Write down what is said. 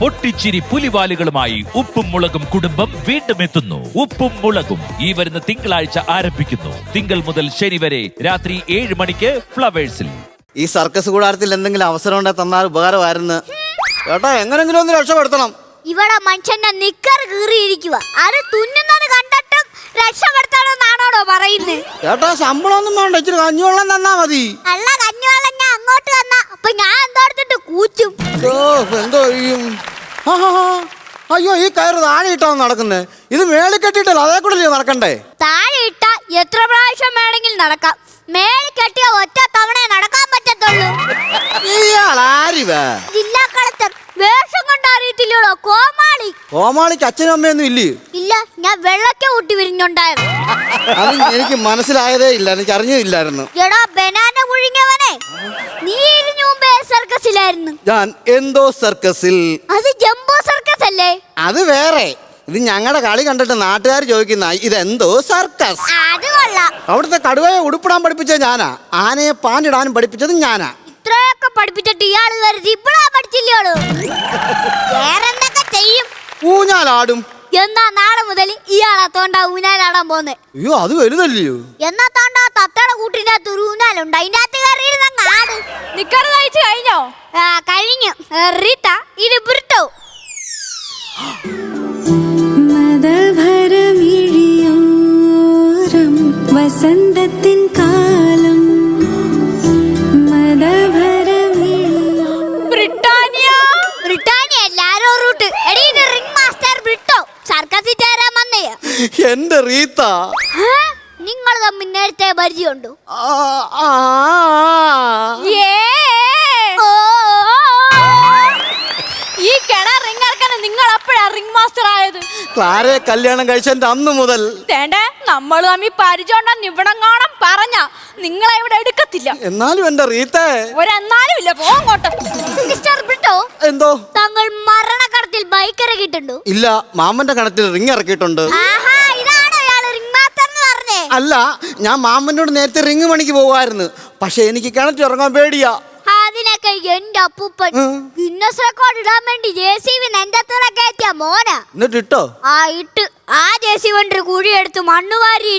പൊട്ടിച്ചിരി പുലിവാലുകളുമായി ഉപ്പും മുളകും കുടുംബം വീണ്ടും എത്തുന്നു. ഉപ്പും മുളകും ഈ വരുന്ന തിങ്കളാഴ്ച ആരംഭിക്കുന്നു. തിങ്കൾ മുതൽ ശനി വരെ രാത്രി ഏഴ് മണിക്ക് ഫ്ലവേഴ്സിൽ. ഈ സർക്കസ് കൂടാരത്തിൽ എന്തെങ്കിലും അവസരം ഉണ്ടെ തന്നാൽ ഉപകാരമായിരുന്നു. ചേട്ടാ എങ്ങനെങ്കിലും ഒന്ന് രക്ഷപ്പെടുത്തണം. ഇവിടെ മനുഷ്യന്റെ നിക്കർ കീറിയിരിക്കുക അത് തുന്നുന്നത് കണ്ടിട്ടും രക്ഷപ്പെടുത്തണമെന്നാണോടോ പറയുന്നത് ചേട്ടാ ശമ്പളമൊന്നും വേണ്ട. ഇച്ചിരി കഞ്ഞിവെള്ളം തന്നാ മതി. അല്ല കഞ്ഞുവെള്ളം ഞാൻ അങ്ങോട്ട് തന്നാ. അപ്പൊ ഞാൻ എന്തോടത്തിട്ട് കൂച്ചും. എന്തോ ചെയ്യും. അയ്യോ ഈ കയറ് താഴെ ഇട്ടാണ് നടക്കുന്നത് ഇത് മേളിൽ കെട്ടിട്ടല്ല അതേ കൂടെ നടക്കണ്ടേ? താഴെ ഇട്ട എത്ര പ്രാവശ്യം വേണമെങ്കിലും നടക്കാം. മേളിൽ കെട്ടിയ ഒറ്റ തവണ നടക്കാൻ പറ്റത്തുള്ളൂ. ഇയാളാരിവേ ജില്ലാ കളക്ടർ വേഷം കൊണ്ട് കോമാളി. കോമാളിക്ക് അച്ഛനും അമ്മയൊന്നും ഇല്ലേ? ഇല്ല ഞാൻ വെള്ളക്കെ ഊട്ടി വിരിഞ്ഞുണ്ടായത് അത് എനിക്ക് മനസ്സിലായതേ ഇല്ല എനിക്ക് അറിഞ്ഞില്ലായിരുന്നു എടാ ബനാന സർക്കസിലായിരുന്നു ഞാൻ എന്തോ സർക്കസിൽ. അത് ജംബോ സർക്കസ് അല്ലേ? അത് വേറെ. ഇത് ഞങ്ങളുടെ കളി കണ്ടിട്ട് നാട്ടുകാർ ചോദിക്കുന്ന ഇതെന്തോ സർക്കസ്? അത് കൊള്ളാം. അവിടുത്തെ കടുവയെ ഉടുപ്പിടാൻ പഠിപ്പിച്ചത് ഞാനാ. ആനയെ പാണ്ടിടാനും പഠിപ്പിച്ചത് ഞാനാ. ഇത്രയൊക്കെ പഠിപ്പിച്ചിട്ട് ഇയാൾ വെറുതെ ഇപ്പഴാ വേറെന്തൊക്കെ ചെയ്യും? ഊഞ്ഞാലാടും. എന്നാ നാളെ മുതൽ ഇയാളാ തോണ്ടാ ഊഞ്ഞാലാടാൻ പോന്നെ. അയ്യോ അത് വലുതല്ലയോ? എന്നാ തോണ്ടാ തത്തയുടെ കൂട്ടിനകത്ത് ഒരു ഊഞ്ഞാലുണ്ട്. അതിന്റെ അകത്ത് കയറിയിരുന്ന നിക്കറ് തയ്ച്ച് കഴിഞ്ഞോ? ആ, കഴിഞ്ഞു. റീത്ത ഇത് ബ്രിട്ടോ മദഭരമിഴിയോരം വസന്തത്തിൻ കാലം. മദഭരമിഴിയോ ബ്രിട്ടാനിയ? ബ്രിട്ടാനിയ എല്ലാരോ റൂട്ട്. എടീ ഇത് റിംഗ് മാസ്റ്റർ ബ്രിട്ടോ സർക്കസിൽ ചേരാൻ വന്നേ. എന്റെ റീത്ത. നിങ്ങൾ തമ്മിൽ നേരത്തെ പരിചയമുണ്ടോ? ആ, ആ, ആ. ക്ലാരയെ കല്യാണം കഴിച്ചതിന്റെ അന്ന് മുതൽ? തേണ്ടേ നമ്മൾ തമ്മിൽ പരിചയം ഇവിടം കാണാൻ പറഞ്ഞ നിങ്ങളെ ഇവിടെ എടുക്കത്തില്ല. എന്നാലും എന്റെ റീത്തേ. ഒരെന്നാലും ഇല്ല പോങ്ങോട്ട് മിസ്റ്റർ ബ്രിട്ടോ എന്തോ? താങ്കൾ മരണക്കടത്തിൽ ബൈക്ക് ഇറക്കിയിട്ടുണ്ടോ? ഇല്ല മാമന്റെ കണത്തിൽ റിങ് ഇറക്കിയിട്ടുണ്ട്. ആഹാ ഇതാണോ ഇയാൾ റിംഗ് മാസ്റ്റർ എന്ന് പറഞ്ഞേ? അല്ല ഞാൻ മാമനോട് നേരത്തെ റിങ് പണിക്ക് പോവായിരുന്നു പക്ഷെ എനിക്ക് കിണറ്റിൽ ഇറങ്ങാൻ പേടിയാ. അതിനൊക്കെ എന്റെ അപ്പൂപ്പൻ. ഗിന്നസ് റെക്കോർഡ് ഇടാൻ വേണ്ടി ജെ സി ബി നെഞ്ചത്തറ കയറ്റിയ മോന. എന്നിട്ട് ഇട്ടോ. ആ ഇട്ട് ആ ജെ സി വണ്ടി കുഴിയെടുത്ത് മണ്ണ് വാരി